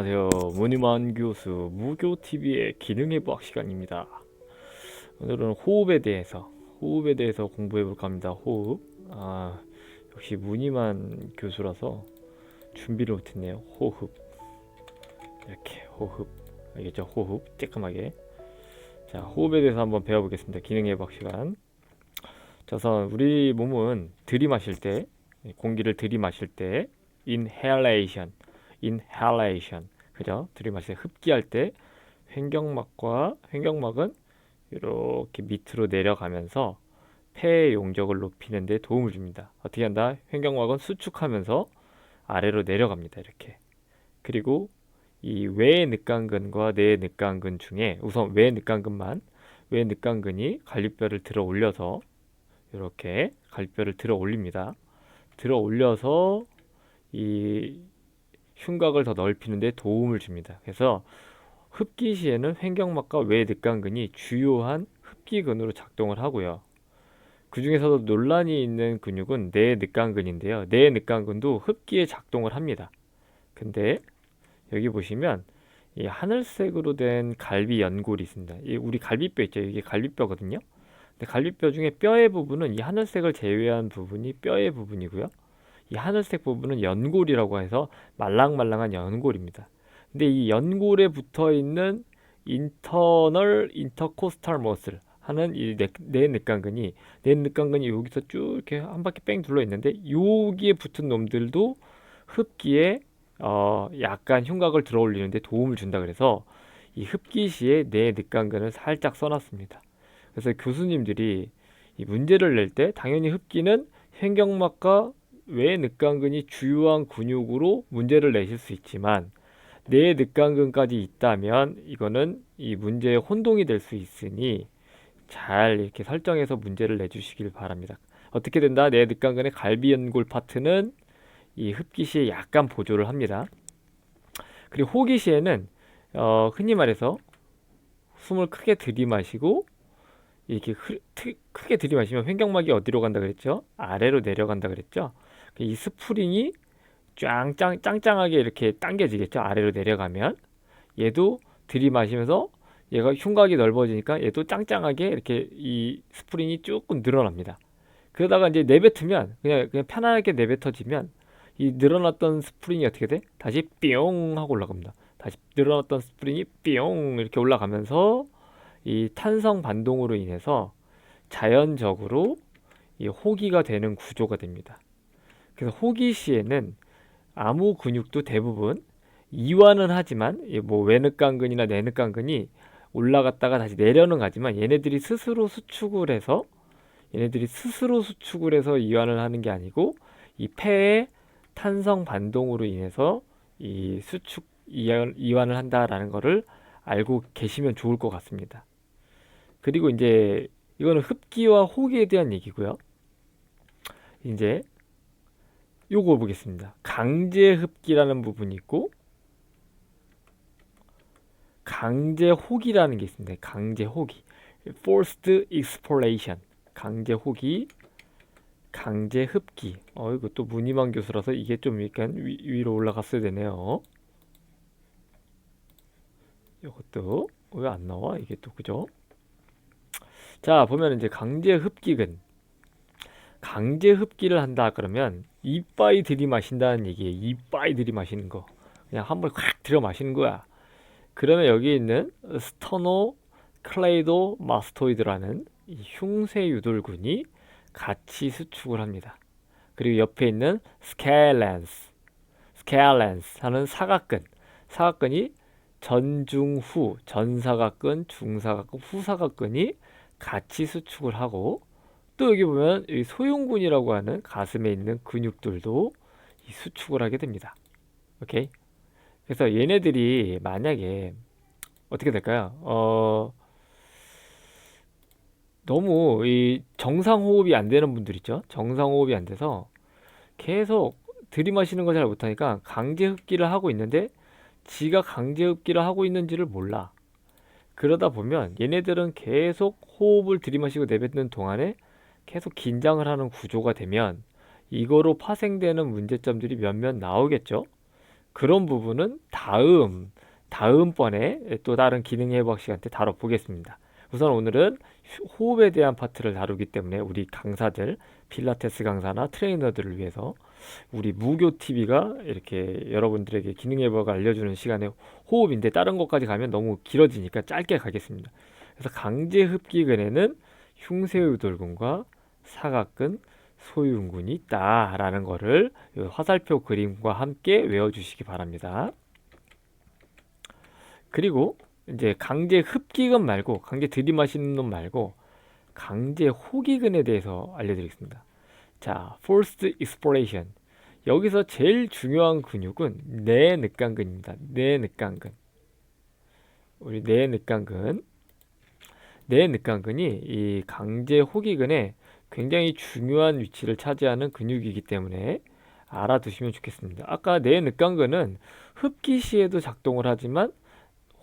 안녕하세요. 무늬만 교수 무교TV의 기능해부학 시간입니다. 오늘은 호흡에 대해서 호흡에 대해서 공부해 볼까 합니다. 호흡. 아, 역시 무늬만 교수라서 준비를 못했네요. 호흡. 이렇게 호흡. 알겠죠? 호흡. 쬐끔하게. 자, 호흡에 대해서 한번 배워보겠습니다. 기능해부학 시간. 저선 우리 몸은 들이마실 때 공기를 들이마실 때 inhalation inhalation 그죠? 들이마실 때 흡기할 때 횡격막과 횡격막은 이렇게 밑으로 내려가면서 폐의 용적을 높이는 데 도움을 줍니다. 어떻게 한다? 횡격막은 수축하면서 아래로 내려갑니다. 이렇게. 그리고 이 외 늑간근과 내 늑간근 중에 우선 외 늑간근만 외 늑간근이 갈비뼈를 들어 올려서 이렇게 갈비뼈를 들어 올립니다. 들어 올려서 이 흉곽을 더 넓히는 데 도움을 줍니다. 그래서 흡기 시에는 횡격막과 외 늑간근이 주요한 흡기근으로 작동을 하고요. 그 중에서도 논란이 있는 근육은 내 늑간근인데요. 내 늑간근도 흡기에 작동을 합니다. 근데 여기 보시면 이 하늘색으로 된 갈비 연골이 있습니다. 이 우리 갈비뼈 있죠? 이게 갈비뼈거든요. 근데 갈비뼈 중에 뼈의 부분은 이 하늘색을 제외한 부분이 뼈의 부분이고요. 이 하늘색 부분은 연골이라고 해서 말랑말랑한 연골입니다. 근데 이 연골에 붙어 있는 인터널 인터코스탈 머슬 하는 이내 늑간근이 내 늑간근이 여기서 쭉 이렇게 한 바퀴 뺑 둘러 있는데 여기에 붙은 놈들도 흡기에 어 약간 흉곽을 들어 올리는데 도움을 준다 그래서 이 흡기 시에 내 늑간근을 살짝 써놨습니다. 그래서 교수님들이 이 문제를 낼 때 당연히 흡기는 횡격막과 외 늑간근이 주요한 근육으로 문제를 내실 수 있지만 내 늑간근까지 있다면 이거는 이 문제의 혼동이 될 수 있으니 잘 이렇게 설정해서 문제를 내주시길 바랍니다. 어떻게 된다? 내 늑간근의 갈비연골 파트는 이 흡기 시에 약간 보조를 합니다. 그리고 호기 시에는 어, 흔히 말해서 숨을 크게 들이마시고 이렇게 흐, 트, 크게 들이마시면 횡격막이 어디로 간다 그랬죠? 아래로 내려간다 그랬죠? 이 스프링이 짱짱 짱짱하게 이렇게 당겨지겠죠. 아래로 내려가면 얘도 들이마시면서 얘가 흉곽이 넓어지니까 얘도 짱짱하게 이렇게 이 스프링이 조금 늘어납니다. 그러다가 이제 내뱉으면 그냥 그냥 편안하게 내뱉어지면 이 늘어났던 스프링이 어떻게 돼? 다시 뿅 하고 올라갑니다. 다시 늘어났던 스프링이 뿅 이렇게 올라가면서 이 탄성 반동으로 인해서 자연적으로 이 호기가 되는 구조가 됩니다. 그래서 호기 시에는 아무 근육도 대부분 이완은 하지만 뭐 외늑간근이나 내늑간근이 올라갔다가 다시 내려는 가지만 얘네들이 스스로 수축을 해서 얘네들이 스스로 수축을 해서 이완을 하는 게 아니고 이 폐의 탄성 반동으로 인해서 이 수축 이완 을 한다라는 것을 알고 계시면 좋을 것 같습니다. 그리고 이제 이거는 흡기와 호기에 대한 얘기고요. 이제 요거 보겠습니다. 강제 흡기라는 부분이 있고 강제 호기라는 게 있습니다. 강제 호기. forced expiration. 강제 호기, 강제 흡기. 어, 이거 또 문희만 교수라서 이게 좀 약간 위, 로 올라갔어야 되네요. 이것도 왜 안 나와? 이게 또 그죠? 자, 보면 이제 강제 흡기근 강제 흡기를 한다 그러면 이빠이 들이마신다는 얘기예요. 이빠이 들이마시는 거. 그냥 한 번에 확 들여 마시는 거야. 그러면 여기 있는 스터노 클레이도 마스토이드라는 흉쇄 유돌근이 같이 수축을 합니다. 그리고 옆에 있는 스케일렌스, 스케일렌스 하는 사각근, 사각근이 전중후, 전사각근, 중사각근, 후사각근이 같이 수축을 하고 또 여기 보면 이 소흉근이라고 하는 가슴에 있는 근육들도 수축을 하게 됩니다. 오케이. 그래서 얘네들이 만약에 어떻게 될까요? 어, 너무 이 정상 호흡이 안 되는 분들 있죠? 정상 호흡이 안 돼서 계속 들이마시는 걸 잘 못하니까 강제 흡기를 하고 있는데 지가 강제 흡기를 하고 있는지를 몰라. 그러다 보면 얘네들은 계속 호흡을 들이마시고 내뱉는 동안에 계속 긴장을 하는 구조가 되면 이거로 파생되는 문제점들이 몇몇 나오겠죠. 그런 부분은 다음 다음번에 또 다른 기능 회복 시간 때 다뤄보겠습니다. 우선 오늘은 휴- 호흡에 대한 파트를 다루기 때문에 우리 강사들, 필라테스 강사나 트레이너들을 위해서 우리 무교 TV가 이렇게 여러분들에게 기능 회복을 알려주는 시간에 호흡인데 다른 것까지 가면 너무 길어지니까 짧게 가겠습니다. 그래서 강제 흡기근에는 흉쇄유돌근과 사각근, 소유근이 있다라는 거를 이 화살표 그림과 함께 외워주시기 바랍니다. 그리고 이제 강제 흡기근 말고 강제 들이마시는 놈 말고 강제 호기근에 대해서 알려드리겠습니다. 자, forced expiration. 여기서 제일 중요한 근육은 내늑간근입니다. 내늑간근. 우리 내늑간근. 내늑간근이 이 강제 호기근에 굉장히 중요한 위치를 차지하는 근육이기 때문에 알아두시면 좋겠습니다. 아까 내늑간근은 흡기 시에도 작동을 하지만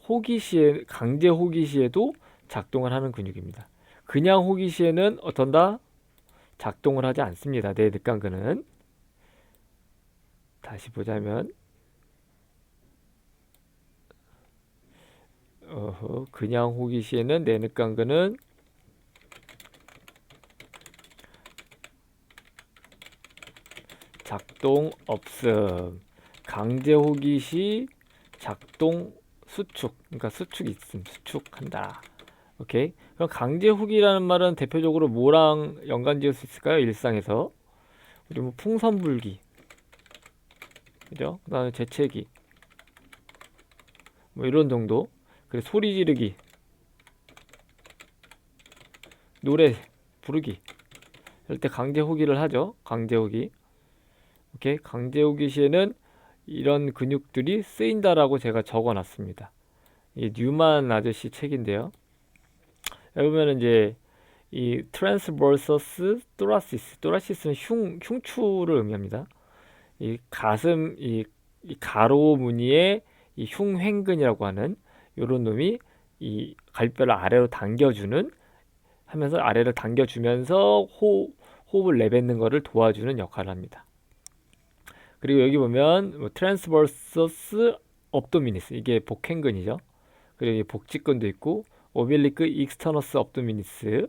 호기 시에 강제 호기 시에도 작동을 하는 근육입니다. 그냥 호기 시에는 어떤다? 작동을 하지 않습니다. 내 늑간근은 다시 보자면 어허, 그냥 호기 시에는 내 늑간근은 작동 없음. 강제 호기 시 작동 수축. 그러니까 수축 있음. 수축한다. 오케이. 그럼 강제 후기라는 말은 대표적으로 뭐랑 연관 지을 수 있을까요? 일상에서. 우리 뭐 풍선 불기. 그죠? 그 다음에 재채기. 뭐 이런 정도. 그래 소리 지르기. 노래 부르기. 이럴 때 강제 호기를 하죠. 강제 호기. 오케이. 강제 호기 시에는 이런 근육들이 쓰인다라고 제가 적어 놨습니다. 이 뉴만 아저씨 책인데요. 여기 보면 이제 이 트랜스버서스 또라시스 또라시스는 흉 흉추를 의미합니다. 이 가슴 이, 이 가로 무늬의 이 흉횡근이라고 하는 요런 놈이 이 갈비뼈를 아래로 당겨주는 하면서 아래로 당겨주면서 호 호흡을 내뱉는 거를 도와주는 역할을 합니다. 그리고 여기 보면 뭐 트랜스버서스 업도미니스 이게 복행근이죠. 그리고 이 복직근도 있고 오빌리크 익스터너스 업도미니스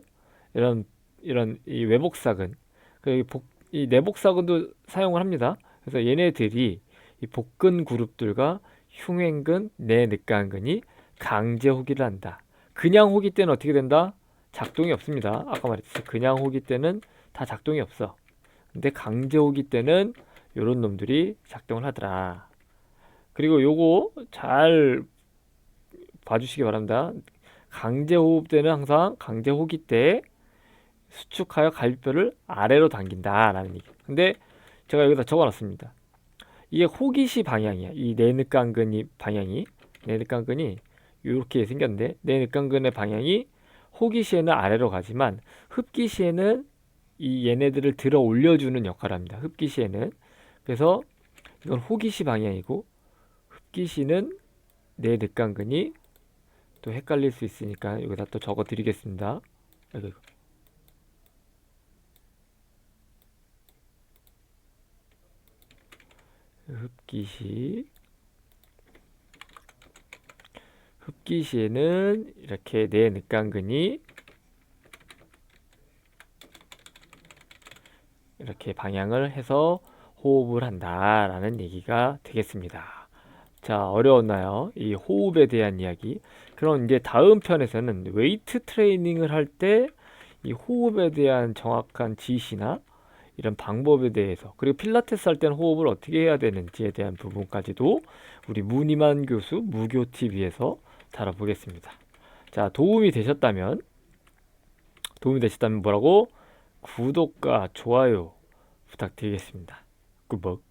이런 이런 이 외복사근 그리고 이 복, 이 내복사근도 사용을 합니다. 그래서 얘네들이 이 복근 그룹들과 흉행근, 내늑간근이 강제 호기를 한다. 그냥 호기 때는 어떻게 된다? 작동이 없습니다. 아까 말했듯이 그냥 호기 때는 다 작동이 없어. 근데 강제 호기 때는 요런 놈들이 작동을 하더라. 그리고 요거 잘 봐주시기 바랍니다. 강제 호흡 때는 항상 강제 호기 때 수축하여 갈비뼈를 아래로 당긴다라는 얘기. 근데 제가 여기다 적어놨습니다. 이게 호기시 방향이야. 이 내늑간근이 방향이 내늑간근이 이렇게 생겼는데 내늑간근의 방향이 호기시에는 아래로 가지만 흡기시에는 이 얘네들을 들어 올려주는 역할을 합니다. 흡기시에는 그래서 이건 호기시 방향이고 흡기시는 내 늑간근이 또 헷갈릴 수 있으니까 여기다 또 적어 드리겠습니다. 아이고. 흡기시 흡기시에는 이렇게 내 늑간근이 이렇게 방향을 해서 호흡을 한다라는 얘기가 되겠습니다. 자, 어려웠나요? 이 호흡에 대한 이야기. 그럼 이제 다음 편에서는 웨이트 트레이닝을 할 때 이 호흡에 대한 정확한 지시나 이런 방법에 대해서 그리고 필라테스 할 때는 호흡을 어떻게 해야 되는지에 대한 부분까지도 우리 문희만 교수 무교 TV에서 다뤄보겠습니다. 자, 도움이 되셨다면 도움이 되셨다면 뭐라고 구독과 좋아요 부탁드리겠습니다. good book.